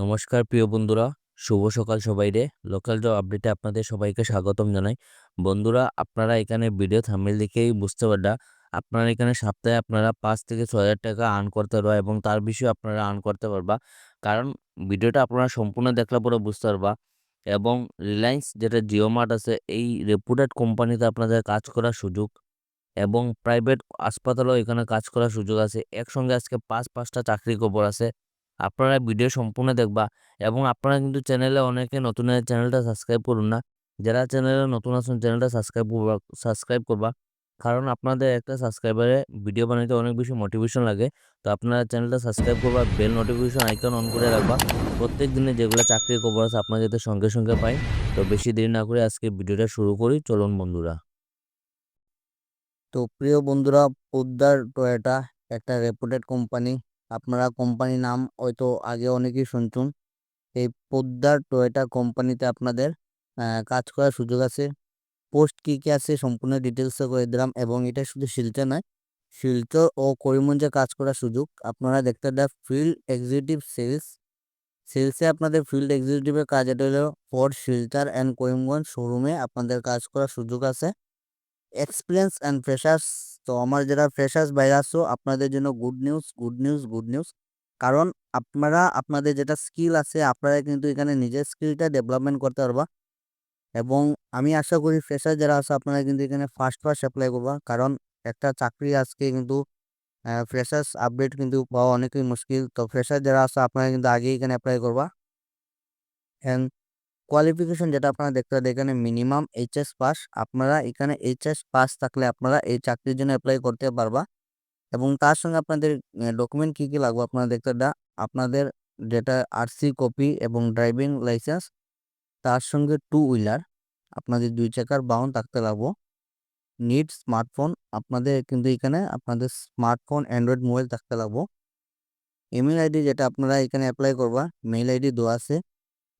নমস্কার প্রিয় বন্ধুরা, শুভ সকাল সবাই রে। লোকাল জব আপডেটে আপনাদের সবাইকে স্বাগতম জানাই। বন্ধুরা, আপনারা এখানে ভিডিও থাম্বনেল দেখেই বুঝতে পারডা আপনারা এখানে সপ্তাহে আপনারা পাঁচ থেকে ছয় হাজার টাকা আর্ন করতে পারবা এবং তার বেশিও আপনারা আর্ন করতে পারবা। কারণ ভিডিওটা আপনারা সম্পূর্ণ দেখলে পরে বুঝতে পারবা এবং রিলায়েন্স যেটা জিও মার্ট আছে, এই রেপুটেড কোম্পানিতে আপনাদের কাজ করার সুযোগ এবং প্রাইভেট হাসপাতালেও এখানে কাজ করার সুযোগ আছে। একসঙ্গে আজকে পাঁচ, পাঁচটা চাকরি খবর আছে। আপনারা ভিডিও সম্পূর্ণ দেখবা এবং আপনারা কিন্তু চ্যানেলে অনেকে নতুন চ্যানেলটা সাবস্ক্রাইব করুন না। যারা চ্যানেলে নতুন আছেন চ্যানেলটা সাবস্ক্রাইব করবা সাবস্ক্রাইব করবা। কারণ আপনাদের একটা সাবস্ক্রাইবারে ভিডিও বানাইতে অনেক বেশি মোটিভেশন লাগে। তো আপনারা চ্যানেলটা সাবস্ক্রাইব করবা বেল নোটিফিকেশন আইকন অন করে রাখবা। প্রত্যেক দিনে যেগুলো চাকরির খবর আছে আপনারা যাতে সঙ্গে সঙ্গে পাই। তো বেশি দেরি না করে আজকে ভিডিওটা শুরু করি। চলুন বন্ধুরা। তো প্রিয় বন্ধুরা পোদ্দার টয়োটা একটা রেপুটেড কোম্পানি আপনারা কোম্পানির নাম হয়তো আগে অনেকেই শুনতুন এই পোদ্দার টয়োটা কোম্পানিতে আপনাদের কাজ করার সুযোগ আছে। পোস্ট কী কী আছে সম্পূর্ণ ডিটেলসে করে দিলাম এবং এটা শুধু শিলচর নয়, শিলচর ও করিমগঞ্জে কাজ করার সুযোগ। আপনারা দেখতে দেন ফিল্ড এক্সিকিউটিভ সেলস সেলসে আপনাদের ফিল্ড এক্সিকিউটিভের কাজ এটা হলো ফর শিলচর অ্যান্ড করিমগঞ্জ শোরুমে আপনাদের কাজ করার সুযোগ আছে। এক্সপিরিয়েন্স অ্যান্ড ফ্রেশার্স তো আমার যারা ফ্রেশার্স বাইরে আসো আপনাদের জন্য good news good news good news কারণ আপনারা, আপনাদের যেটা স্কিল আছে, আপনারা কিন্তু এখানে নিজের স্কিলটা ডেভেলপমেন্ট করতে পারবা। এবং আমি আশা করি ফ্রেশার যারা আছে, আপনারা কিন্তু এখানে ফার্স্ট ফার্স্ট অ্যাপ্লাই করবা। কারণ একটা চাকরি আজকে কিন্তু ফ্রেশার্স আপডেট কিন্তু পাওয়া অনেকই মুশকিল। তো ফ্রেশার যারা আছে, আপনারা কিন্তু আগেই এখানে অ্যাপ্লাই করবা। অ্যান্ড কোয়ালিফিকেশন যেটা আপনারা দেখতে পারেন, এখানে মিনিমাম এইচএস পাস আপনারা এখানে এইচএস পাস থাকলে আপনারা এই চাকরির জন্য অ্যাপ্লাই করতে পারবা। এবং তার সঙ্গে আপনাদের ডকুমেন্ট কী কী লাগবে আপনারা দেখতে আপনাদের যেটা আরসি কপি এবং ড্রাইভিং লাইসেন্স তার সঙ্গে টু হুইলার আপনাদের দুই চাকার বাহন থাকতে লাগবো। নিট স্মার্টফোন আপনাদের কিন্তু এখানে আপনাদের স্মার্টফোন অ্যান্ড্রয়েড মোবাইল থাকতে লাগবো। ইমেল আইডি যেটা আপনারা এখানে অ্যাপ্লাই করবা মেইল আইডি দেওয়া আছে।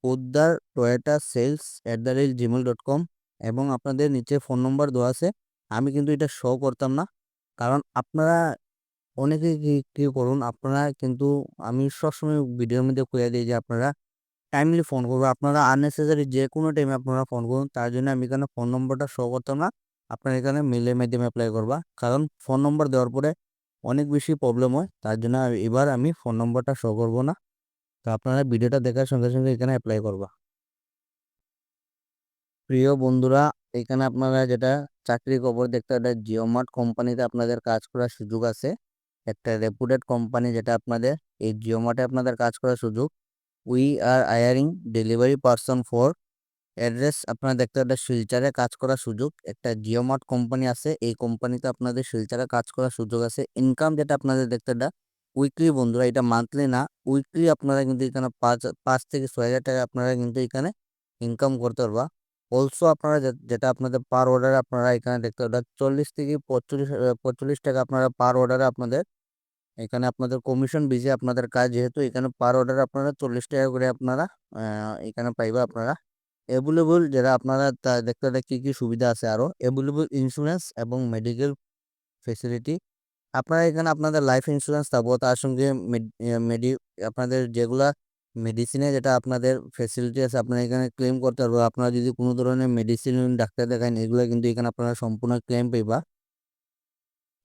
Poddar Toyota sales at the rate Gmail dot com এবং আপনাদের নিচে ফোন নম্বর দেওয়া আছে। আমি কিন্তু এটা শো করতাম না। কারণ আপনারা অনেকে কী করুন, আপনারা কিন্তু আমি সবসময় ভিডিওর মধ্যে কয়ে দিই যে আপনারা টাইমলি ফোন করব আপনারা আননেসেসারি যে কোনো টাইমে আপনারা ফোন করুন, তার জন্য আমি এখানে ফোন নম্বরটা শো করতাম না। আপনারা এখানে মেলের মাধ্যমে অ্যাপ্লাই করবা। কারণ ফোন নম্বর দেওয়ার পরে অনেক বেশি প্রবলেম হয়, তার জন্য এবার আমি ফোন নম্বরটা শো করব না। তো আপনারা ভিডিওটা দেখার সঙ্গে সঙ্গে এখানে অ্যাপ্লাই করবা। প্রিয় বন্ধুরা, এখানে আপনারা যেটা চাকরি খবর দেখতে একটা জিওমার্ট কোম্পানিতে আপনাদের কাজ করার সুযোগ আছে। একটা রেপুটেড কোম্পানি যেটা আপনাদের, এই জিওমার্টে আপনাদের কাজ করার সুযোগ। We are hiring delivery person for address আপনারা দেখতে একটা শিলচারে কাজ করার সুযোগ। একটা জিওমার্ট কোম্পানি আছে, এই কোম্পানিতে আপনাদের শিলচারে কাজ করার সুযোগ আছে। ইনকাম যেটা আপনাদের দেখতে উইকলি বন্ধুরা, এটা মান্থলি না। উইকলি আপনারা কিন্তু এখানে পাঁচ পাঁচ থেকে ছয় হাজার টাকা আপনারা কিন্তু এখানে ইনকাম করতে পারবা। অলসো আপনারা যেটা আপনাদের পার অর্ডারে আপনারা এখানে দেখতে পাবেন চল্লিশ থেকে পঁয়তাল্লিশ পঁয়তাল্লিশ টাকা আপনারা পার অর্ডারে আপনাদের এখানে আপনাদের কমিশন বেশি আপনাদের কাজ, যেহেতু এখানে পার অর্ডারে আপনারা চল্লিশ টাকা করে আপনারা এখানে পাইবা আপনারা। অ্যাভেলেবল যারা আপনারা দেখতে পাবেন কী কী সুবিধা আছে আরও অ্যাভেলেবল ইন্স্যুরেন্স এবং মেডিকেল ফেসিলিটি আপনারা এখানে আপনাদের লাইফ ইন্স্যুরেন্স থাকব তার সঙ্গে মেডি আপনাদের যেগুলা মেডিসিনে যেটা আপনাদের ফেসিলিটি আছে, আপনারা এখানে ক্লেম করতে পারব আপনারা যদি কোনো ধরনের মেডিসিন ডাক্তার দেখান এগুলো কিন্তু এখানে আপনারা সম্পূর্ণ ক্লেম পাইবা।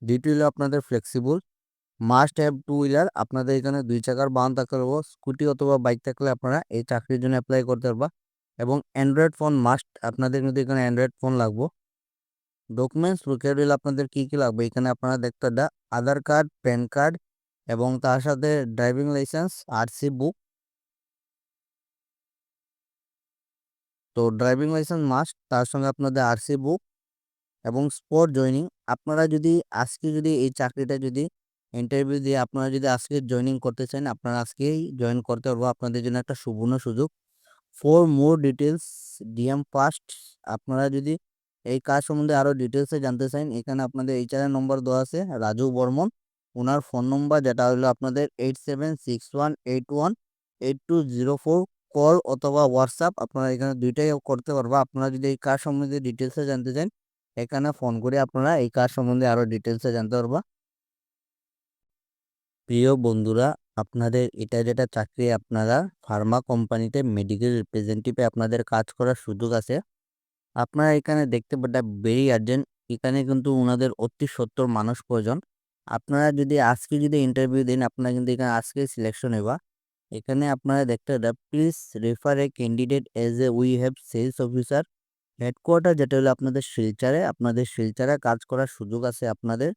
দ্বিতীয় হলো আপনাদের flexible must have two wheeler আপনাদের এখানে দুই চাকার বাহন থাকতে পারব স্কুটি অথবা বাইক থাকলে আপনারা এই চাকরির জন্য অ্যাপ্লাই করতে পারবা। এবং অ্যান্ড্রয়েড ফোন মাস্ট আপনাদের কিন্তু এখানে অ্যান্ড্রয়েড ফোন লাগবো। ডকুমেন্টস হলে আপনাদের কী কী লাগবে? এখানে আপনারা দেখতে the Aadhaar card PAN card এবং তার সাথে ড্রাইভিং লাইসেন্স আরসি বুক তো ড্রাইভিং লাইসেন্স মাস্ট তার সঙ্গে আপনাদের আরসি বুক এবং স্পট জয়নিং আপনারা যদি আজকে যদি এই চাকরিটা যদি ইন্টারভিউ দিয়ে আপনারা যদি আজকে জয়নিং করতে চান, আপনারা আজকেই জয়েন করতে পারব। আপনাদের জন্য একটা সুবর্ণ সুযোগ। For more details DM first আপনারা যদি এই কাজ সম্বন্ধে আরও ডিটেলসে জানতে চান এখানে আপনাদের এইচআরের নম্বর দেওয়া আছে, রাজু বর্মন ওনার ফোন নম্বর যেটা হলো আপনাদের eight seven six one eight one eight two zero four call অথবা হোয়াটসঅ্যাপ আপনারা এখানে দুইটাই করতে পারব, আপনারা যদি এই কাজ সম্বন্ধে ডিটেলসে জানতে চান এখানে ফোন করে আপনারা এই কাজ সম্বন্ধে আরও ডিটেলসে জানতে পারবা। প্রিয় বন্ধুরা, আপনাদের এটা যেটা চাকরি, আপনারা ফার্মা কোম্পানিতে মেডিকেল রিপ্রেজেন্টেটিভে আপনাদের কাজ করার সুযোগ আছে। আপনারা এখানে দেখতে পাটা ভেরি আর্জেন্ট এখানে কিন্তু ওনাদের অতি সত্তর মানুষ প্রয়োজন। আপনারা যদি আজকে যদি ইন্টারভিউ দিন, আপনারা কিন্তু এখানে আজকে সিলেকশন হইবা এখানে আপনারা দেখতে পাটা please refer a candidate as a we have sales officer headquarter যেটা হলো আপনাদের শিলচারে আপনাদের শিলচারে কাজ করার সুযোগ আছে আপনাদের।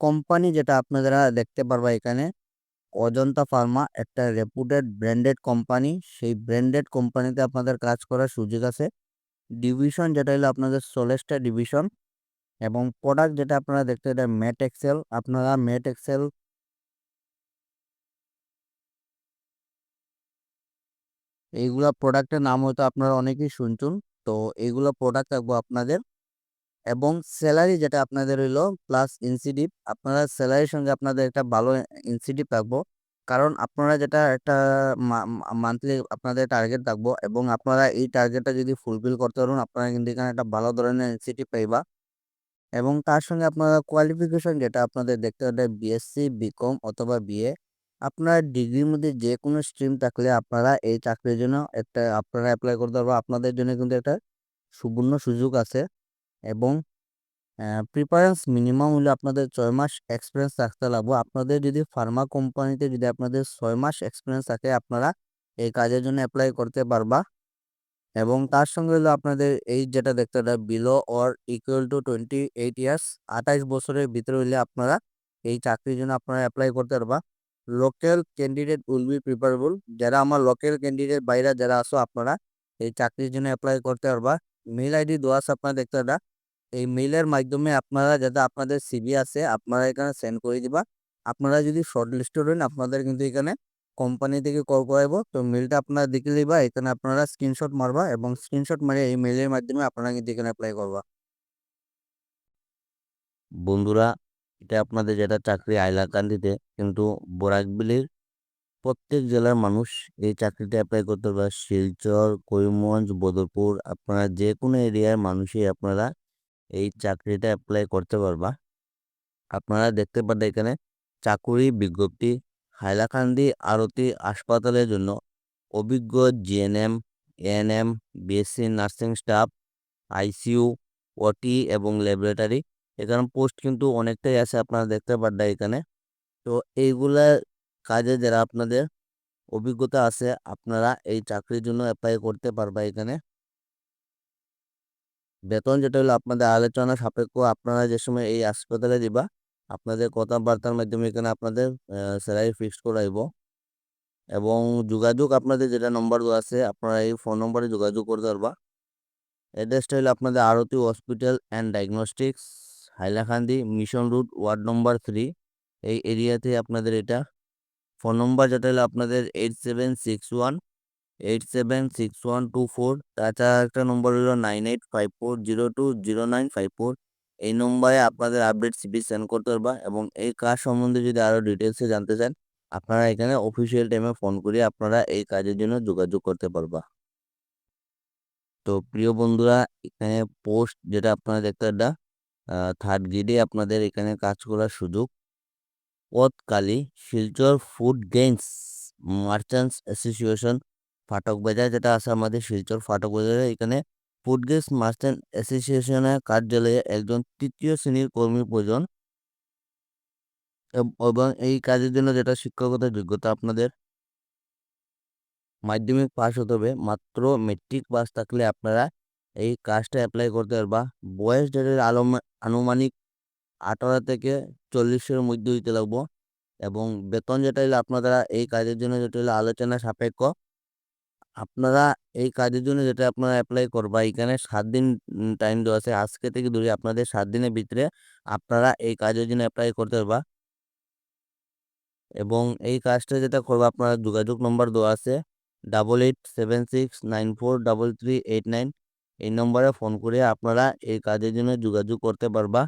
কোম্পানি যেটা আপনারা দেখতে পারবা এখানে, অজন্তা ফার্মা, একটা রেপুটেড ব্র্যান্ডেড কোম্পানি সেই ব্র্যান্ডেড কোম্পানিতে আপনাদের কাজ করার সুযোগ আছে। ডিভিশন যেটা হলো আপনাদের সোলেস্টার ডিভিশন এবং প্রোডাক্ট যেটা আপনারা দেখতে এটা ম্যাট এক্সেল আপনারা ম্যাট এক্সেল এইগুলা প্রোডাক্টের নাম হয়তো আপনারা অনেকেই শুনছুন। তো এইগুলো প্রোডাক্ট থাকব আপনাদের। এবং স্যালারি যেটা আপনাদের হইল প্লাস ইনসিডিভ আপনারা স্যালারির সঙ্গে আপনাদের একটা ভালো ইনসিডিভ থাকব। কারণ আপনারা যেটা একটা মান্থলি আপনাদের টার্গেট থাকব এবং আপনারা এই টার্গেটটা যদি ফুলফিল করতে পারুন আপনারা কিন্তু এখানে একটা ভালো ধরনের ইনসিটিভ পাইবা। এবং তার সঙ্গে আপনারা কোয়ালিফিকেশন যেটা আপনাদের দেখতে হবে বিএসসি বিকম অথবা বিএ আপনার ডিগ্রির মধ্যে যে কোনো স্ট্রিম থাকলে আপনারা এই চাকরির জন্য একটা, আপনারা অ্যাপ্লাই করতে পারব। আপনাদের জন্য কিন্তু একটা সুবর্ণ সুযোগ আছে এবং প্রিপারেন্স মিনিমাম হলে আপনাদের ছয় মাস এক্সপিরিয়েন্স থাকতে লাগবো। আপনাদের যদি ফার্মা কোম্পানিতে যদি আপনাদের ছয় মাস এক্সপিরিয়েন্স থাকে, আপনারা এই কাজের জন্য অ্যাপ্লাই করতে পারবা। এবং তার সঙ্গে হলো আপনাদের এই যেটা দেখতে below or equal to twenty eight years আঠাইশ বছরের ভিতরে হলে আপনারা এই চাকরির জন্য আপনারা অ্যাপ্লাই করতে পারবা। Local candidate will be preferable যারা আমার লোকাল ক্যান্ডিডেট বাইরে যারা আসো আপনারা এই চাকরির জন্য অ্যাপ্লাই করতে পারবা। মেল আইডি আছে আপনারা দেখতে পারবা এই মেইলের মাধ্যমে আপনারা যাতে আপনাদের সিভি আছে আপনারা এখানে সেন্ড করে দিবা। আপনারা যদি শর্ট লিস্টেড হন আপনাদের কিন্তু এখানে কোম্পানি থেকে কল করাইব। তো মেলটা আপনারা দেখে দিবা এখানে আপনারা স্ক্রিনশট মারবা এবং স্ক্রিনশট মারে এই মেলের মাধ্যমে আপনারা কিন্তু এখানে অ্যাপ্লাই করবা। বন্ধুরা, এটা আপনাদের যেটা চাকরি আইলাকান্দিতে কিন্তু বরাকবিলির প্রত্যেক জেলার মানুষ এই চাকরিটা অ্যাপ্লাই করতে পারবে। শিলচর, করিমগঞ্জ, বদরপুর, আপনারা যে কোনো এরিয়ার মানুষই আপনারা এই চাকরিটা অ্যাপ্লাই করতে পারবা। আপনারা দেখতে পারেন এখানে চাকুরি বিজ্ঞপ্তি, হাইলাকান্দি আরতি হাসপাতালের জন্য অভিজ্ঞ GNM ANM BSc nursing staff ICU OT এবং ল্যাবরেটরি এখানে পোস্ট কিন্তু অনেকটাই আছে আপনারা দেখতে পারেন এখানে। তো এইগুলা কাজে যারা আপনাদের অভিজ্ঞতা আছে, আপনারা এই চাকরির জন্য অ্যাপ্লাই করতে পারবা এখানে। বেতন যেটা হলো আপনাদের আলোচনা সাপেক্ষ, আপনারা যে সময় এই হাসপাতালে দিবা, আপনাদের কথাবার্তার মাধ্যমে এখানে আপনাদের স্যালারি ফিক্সড করাইব। এবং যোগাযোগ আপনাদের যেটা নম্বর আছে, আপনারা এই ফোন নম্বরে যোগাযোগ করতে পারবা অ্যাড্রেসটা হলো আপনাদের Aarti hospital and diagnostics Hailakandi mission route ward number three এই এরিয়াতে আপনাদের এটা ফোন নম্বর যেটা হলো আপনাদের eight seven six one eight seven six one two four তাছাড়া একটা নম্বর হলো nine eight five four zero two zero nine five four এই নম্বরে আপনাদের আপডেট সিবি সেন্ড করতে পারবা এবং এই কাজ সম্বন্ধে যদি আরও ডিটেলসে জানতে চান, আপনারা এখানে অফিসিয়াল টাইমে ফোন করে আপনারা এই কাজের জন্য যোগাযোগ করতে পারবা। তো প্রিয় বন্ধুরা, এখানে পোস্ট যেটা আপনারা দেখতে একটা থার্ড গ্রেডে আপনাদের এখানে কাজ করার সুযোগ। পদকালী Silchar food grains merchants association Fatak Bazar যেটা আছে আমাদের শিলচর ফাটক বাজারে এখানে ফুড গেস মার্চেন্ট অ্যাসোসিয়েশনের কার্যালয়ে একজন তৃতীয় শ্রেণির কর্মী প্রয়োজন। এবং এই কাজের জন্য যেটা শিক্ষকতার যোগ্যতা আপনাদের মাধ্যমিক পাস হতে হবে, মাত্র মেট্রিক পাস থাকলে আপনারা এই কাজটা অ্যাপ্লাই করতে পারবা। বয়স যেটা আনুমানিক আঠারো থেকে চল্লিশের মধ্যে হইতে লাগবো, এবং বেতন যেটা হলো আপনারা এই কাজের জন্য যেটা হলো আলোচনা সাপেক্ষ। আপনারা এই কাজের জন্য যেটা আপনারা অ্যাপ্লাই করবা এখানে সাত দিন টাইম দেওয়া আছে, আজকে থেকে ধরে আপনাদের সাত দিনের ভিতরে আপনারা এই কাজের জন্য অ্যাপ্লাই করতে পারবা। এবং এই কাজটা যেটা করব, আপনারা যোগাযোগ নম্বর দেওয়া আছে double eight seven six nine four double three eight nine এই নম্বরে ফোন করে আপনারা এই কাজের জন্য যোগাযোগ করতে পারবা।